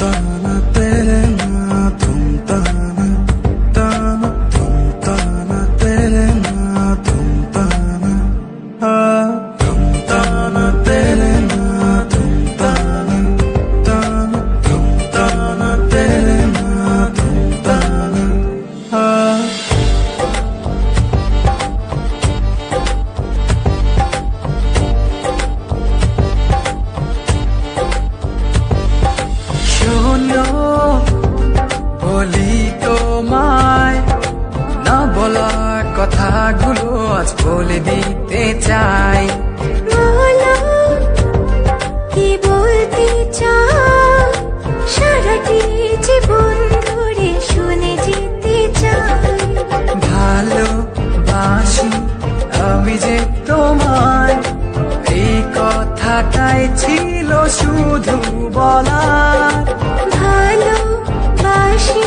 todo. তোমায় না বলা কথাগুলো আজ বলে দিতে চাই। কি বলতে চাই সারাটি জীবন ধরে শুনে যেতে চাই। ভালো বাসি আমি যে তোমায় এই কথাটাই ছিল শুধু বলা ভালো বাসি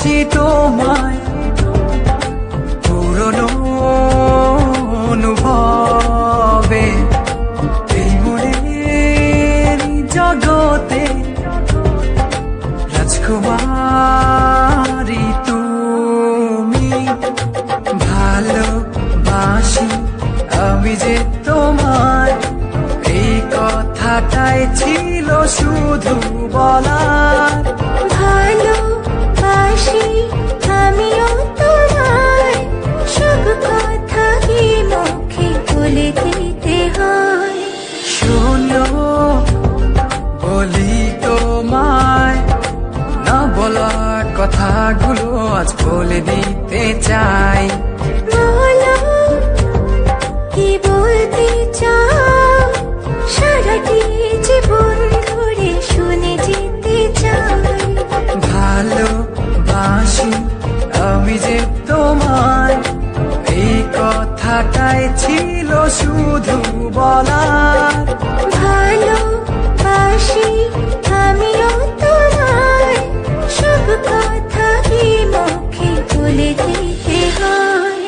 ভালোবাসি তোমায়। পুরনো অনুভবে এই মনের জগতে রাজকুমারী তুমি। ভালোবাসি আমি যে তোমার এই কথাটাই ছিল শুধু বলার কথাগুলো আজ বলে দিতে চাই। বলো কি বলতে চাও? সারাটি জীবন ধরে শুনে যেতে চাই। ভালোবাসি আমি যে তোমায় এই কথাটাই ছিল শুধু বলার। ভালোবাসি